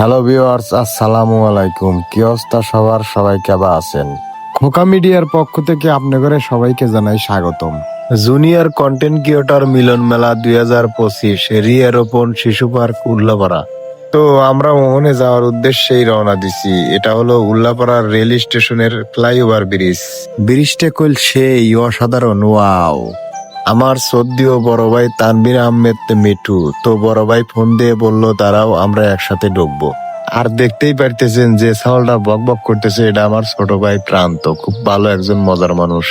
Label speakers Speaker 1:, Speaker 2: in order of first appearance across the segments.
Speaker 1: Hello viewers আসসালামু আলাইকুম। কি অবস্থা সবার? সবাই কেবা আছেন? খোকা মিডিয়ার পক্ষ থেকে আপনাদের সবাইকে জানাই স্বাগতম। জুনিয়র কন্টেন্ট ক্রিয়েটর মিলন মেলা দুই হাজার পঁচিশ, রিয়া রোপণ, শিশু পার্ক, উল্লাপাড়া। তো আমরা ওখানে যাওয়ার উদ্দেশ্যেই রওনা দিছি। এটা হলো উল্লাপাড়ার রেল স্টেশনের ফ্লাইওভার ব্রিজ। ব্রিজটা কইল সেই অসাধারণ, ওয়াও। আমার সদ্যীয় বড় ভাই তানবির আহমেদ মিঠু। তো বড় ভাই ফোন দিয়ে বলল তারাও আমরা একসাথে ঢুকবো আর দেখতেই পারতেছেন যে সাউলটা বক বক করতেছে, এটা আমার ছোট ভাই প্রান্ত খুব ভালো একজন মজার মানুষ।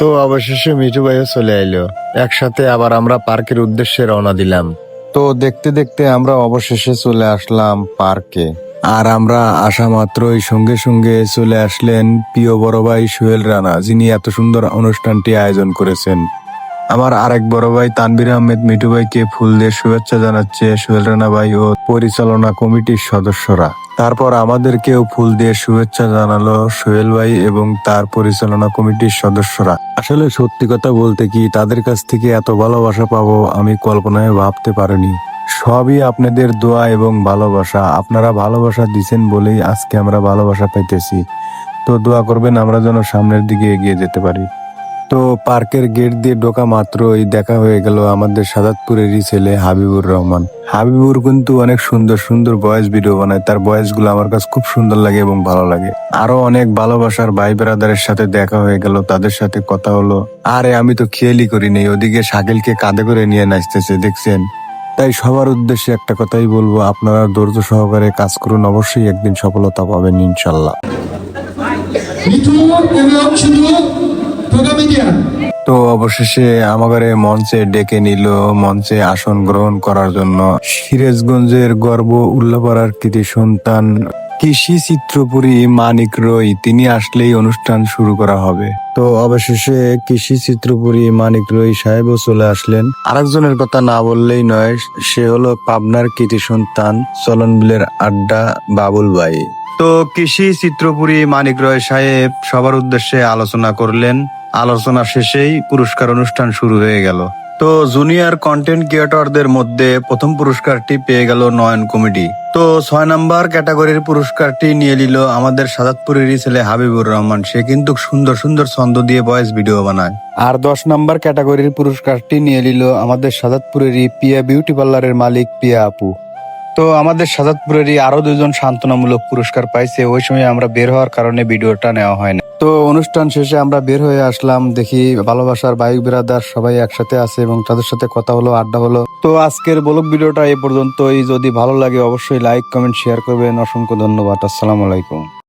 Speaker 1: তো অবশেষে মিঠু ভাইও চলে আইলো। একসাথে আবার আমরা পার্কের উদ্দেশ্যে রওনা দিলাম। তো দেখতে দেখতে আমরা অবশেষে চলে আসলাম পার্কে। আর আমরা আসা মাত্রই সঙ্গে সঙ্গে চলে আসলেন প্রিয় বড় ভাই সোহেল রানা, যিনি এত সুন্দর অনুষ্ঠানটি আয়োজন করেছেন। আমার আরেক বড় ভাই তানবির আহমেদ, মিঠু ভাইকে ফুল দিয়ে শুভেচ্ছা জানাচ্ছে সোহেল রানা ভাই ও পরিচালনা কমিটির সদস্যরা। তারপর আমাদেরকেও ফুল দিয়ে শুভেচ্ছা জানালো সোহেল ভাই এবং তার পরিচালনা কমিটির সদস্যরা। আসলে সত্যি কথা বলতে কি, তাদের কাছ থেকে এত ভালোবাসা পাবো আমি কল্পনায় ভাবতে পারিনি। সবই আপনাদের দোয়া এবং ভালোবাসা। আপনারা ভালোবাসা দিচ্ছেন বলেই আজকে আমরা ভালোবাসা পাইতেছি। তো দোয়া করবেন আমরা যেন সামনের দিকে এগিয়ে যেতে পারি। তো পার্কের গেট দিয়ে ঢোকা মাত্রই দেখা হয়ে গেল আমাদের সাদাতপুরেরই ছেলে হাবিবুর রহমান। হাবিবুর কিন্তু অনেক সুন্দর সুন্দর ভয়েস ভিডিও বানায়। তার ভয়েসগুলো আমার কাছে খুব সুন্দর লাগে এবং ভালো লাগে। আরও অনেক ভালোবাসার ভাই ব্রাদারের সাথে দেখা হয়ে গেল, তাদের সাথে কথা হলো। আরে আমি তো খেয়ালই করিনি, ওদিকে শাকিলকে কাঁধে করে নিয়ে নাচতেছে, দেখছেন? তাই সবার উদ্দেশ্যে একটা কথাই বলব, আপনারা ধৈর্য সহকারে কাজ করুন, অবশ্যই একদিন সফলতা পাবেন, ইনশাল্লাহ। তো অবশেষে আমাদের মঞ্চে ডেকে নিল, মঞ্চে আসন গ্রহণ করার জন্য। সিরাজগঞ্জের গর্ব উল্লাপাড়ার কৃতি সন্তান কৃষি চিত্রপুরী মানিক রই তিনি আসলেই অনুষ্ঠান শুরু করা হবে। তো অবশেষে কৃষি চিত্রপুরী মানিক রই সাহেবও চলে আসলেন। আরেকজনের কথা না বললেই নয়, সে হলো পাবনার কৃতি সন্তান চলন বিলের আড্ডা বাবুল ভাই। তো কৃষি চিত্রপুরী মানিক রয় সাহেব সবার উদ্দেশ্যে আলোচনা করলেন। আলোচনা শেষেই পুরস্কার অনুষ্ঠান শুরু হয়ে গেল। তো জুনিয়র কন্টেন্ট ক্রিয়েটরদের মধ্যে প্রথম পুরস্কারটি পেয়ে গেল নয়ন কমিটি তো ছয় নম্বর ক্যাটাগরির পুরস্কারটি নিয়ে নিল আমাদের সাদাতপুরেরই ছেলে হাবিবুর রহমান। সে কিন্তু সুন্দর সুন্দর ছন্দ দিয়ে ভয়েস ভিডিও বানায়। আর দশ নম্বর ক্যাটাগরির পুরস্কারটি নিয়ে নিল আমাদের সাদাতপুরেরই পিয়া বিউটি পার্লারের মালিক পিয়া আপু। তো আমাদের সাজাদপুরেরই আরও দুজন সান্ত্বনামূলক পুরস্কার পাইছে, ওই সময় আমরা বের হওয়ার কারণে ভিডিওটা নেওয়া হয় না তো অনুষ্ঠান শেষে আমরা বের হয়ে আসলাম, দেখি ভালোবাসার বায়ুক বিরাদার সবাই একসাথে আছে এবং তাদের সাথে কথা হলো, আড্ডা হলো। তো আজকের ব্লগ ভিডিওটা এই পর্যন্তই, যদি ভালো লাগে অবশ্যই লাইক কমেন্ট শেয়ার করবেন। অসংখ্য ধন্যবাদ। আসসালামু আলাইকুম।